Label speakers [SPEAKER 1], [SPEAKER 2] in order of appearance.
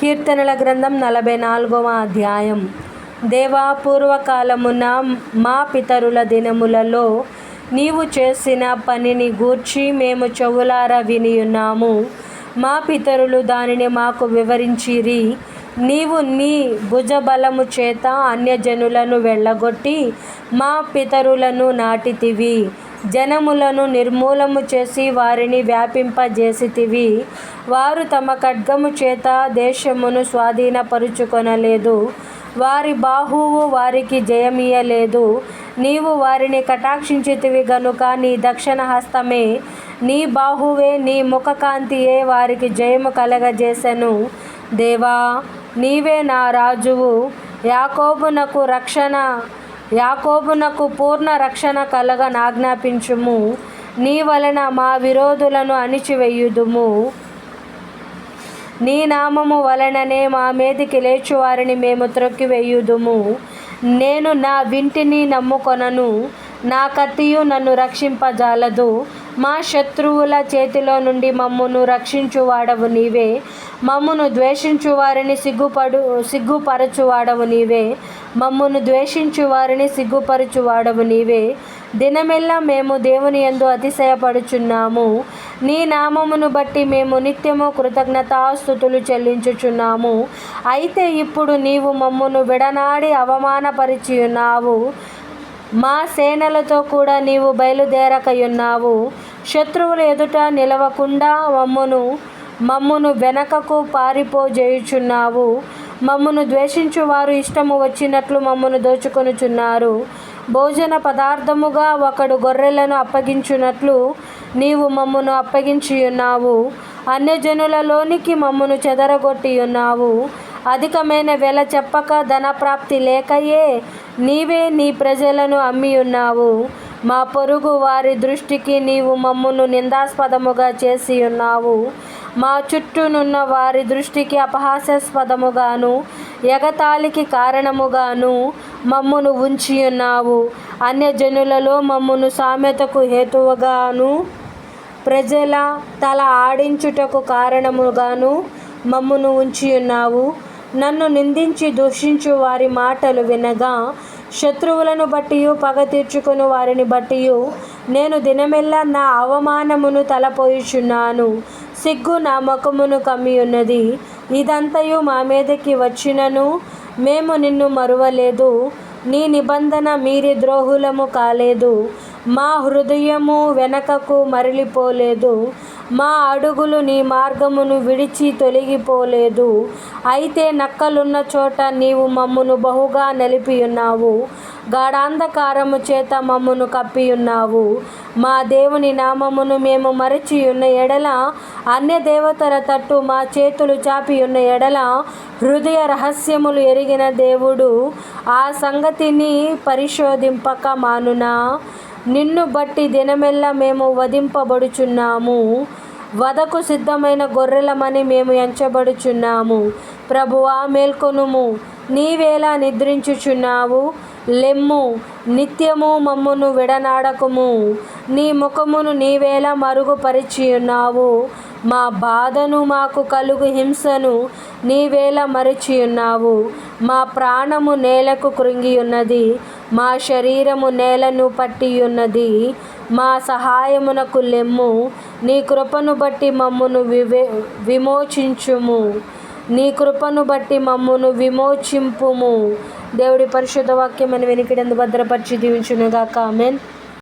[SPEAKER 1] కీర్తనల గ్రంథం నలభై నాలుగవ అధ్యాయం. దేవా పూర్వకాలమున మా పితరుల దినములలో నీవు చేసిన పనిని గూర్చి మేము చెవులారా వినియున్నాము. మా పితరులు దానిని మాకు వివరించిరి. నీవు నీ భుజబలము చేత అన్యజనులను వెళ్ళగొట్టి మా పితరులను నాటితివి. జనములను నిర్మూలము చేసి వారిని వ్యాపింపజేసితివి. వారు తమ ఖడ్గము చేత దేశమును స్వాధీనపరుచుకొనలేదు. వారి బాహువు వారికి జయమియలేదు నీవు వారిని కటాక్షించితివి గనుక నీ దక్షిణ హస్తమే. నీ బాహువే నీ ముఖకాంతియే వారికి జయము కలగజేసెను. దేవా నీవే నా రాజువు. యాకోబునకు రక్షణ యాకోబునకు పూర్ణ రక్షణ కలగ నాజ్ఞాపించుము నీ వలన మా విరోధులను అణిచివేయుదుము. నీ నామము వలననే మా మీదికి లేచువారిని మేము త్రొక్కివేయుదుము. నేను నా వింటిని నమ్ముకొనను. నా కత్తియు నన్ను రక్షింపజాలదు. మా శత్రువుల చేతిలో నుండి మమ్మును రక్షించువాడవు నీవే. మమ్మును ద్వేషించువారిని సిగ్గుపడు సిగ్గుపరచువాడవు నీవే. మమ్మును ద్వేషించు వారిని సిగ్గుపరచువాడవు నీవే. దినమెల్లా మేము దేవుని యందు అతిశయపడుచున్నాము. నీ నామమును బట్టి మేము నిత్యము కృతజ్ఞతాస్థుతులు చెల్లించుచున్నాము. అయితే ఇప్పుడు నీవు మమ్మును విడనాడి అవమానపరిచియున్నావు. మా సేనలతో కూడా నీవు బయలుదేరకయున్నావు. శత్రువుల ఎదుట నిలవకుండా మమ్మును మమ్మును వెనకకు పారిపోజేయుచున్నావు. మమ్మను ద్వేషించు వారు ఇష్టము వచ్చినట్లు మమ్మును దోచుకొనుచున్నారు. భోజన పదార్థముగా ఒకడు గొర్రెలను అప్పగించున్నట్లు నీవు మమ్మును అప్పగించి ఉన్నావు అన్యజనులలోనికి మమ్మును చెదరగొట్టి ఉన్నావు అధికమైన వెల చెప్పక ధనప్రాప్తి లేకయే నీవే నీ ప్రజలను అమ్మి ఉన్నావు మా పొరుగు వారి దృష్టికి నీవు మమ్మును నిందాస్పదముగా చేసి ఉన్నావు మా చుట్టూనున్న వారి దృష్టికి అపహాస్యాస్పదముగాను ఎగతాళికి కారణముగాను మమ్మును ఉంచి ఉన్నావు. అన్యజనులలో మమ్మును సామెతకు హేతువుగాను ప్రజల తల ఆడించుటకు కారణముగాను మమ్మును ఉంచి ఉన్నావు. నన్ను నిందించి దూషించు వారి మాటలు వినగా శత్రువులను బట్టి పగ తీర్చుకుని వారిని బట్టి నేను దినమెల్లా నా అవమానమును తలపోయిచున్నాను. సిగ్గు నా ముఖమును కమ్మి ఉన్నది. ఇదంతయు మా మీదకి వచ్చినను మేము నిన్ను మరువలేదు. నీ నిబంధన మీరి ద్రోహులము కాలేదు. మా హృదయము వెనకకు మరలిపోలేదు. మా అడుగులు నీ మార్గమును విడిచి తొలగిపోలేదు. అయితే నక్కలున్న చోట నీవు మమ్మును బహుగా నిలిపియున్నావు. గాఢాంధకారము చేత మమ్మును కప్పియున్నావు. మా దేవుని నామమును మేము మరచియున్న ఎడల అన్య దేవతల తట్టు మా చేతులు చాపి ఉన్న ఎడల హృదయ రహస్యములు ఎరిగిన దేవుడు ఆ సంగతిని పరిశోధింపక మానునా. నిన్ను బట్టి దినమెల్లా మేము వధింపబడుచున్నాము. వదకు సిద్ధమైన గొర్రెలమని మేము ఎంచబడుచున్నాము. ప్రభువా మేల్కొనుము. నీవేలా నిద్రించుచున్నావు. లెమ్ము. నిత్యము మమ్మును విడనాడకుము. నీ ముఖమును నీవేలా మరుగుపరిచి ఉన్నావు మా బాధను మాకు కలుగు హింసను నీవేలా మరచియున్నావు. మా ప్రాణము నేలకు కృంగియున్నది మా శరీరము నేలను పట్టియున్నది. మా సహాయమునకు లెమ్ము నీ కృపను బట్టి మమ్మును వివే విమోచించుము. నీ కృపను బట్టి మమ్మును విమోచింపుము. దేవుడి పరిశుద్ధ వాక్యం అని వెనుకడందు భద్రపరిచి దీవించునుగాక. ఆమెన్.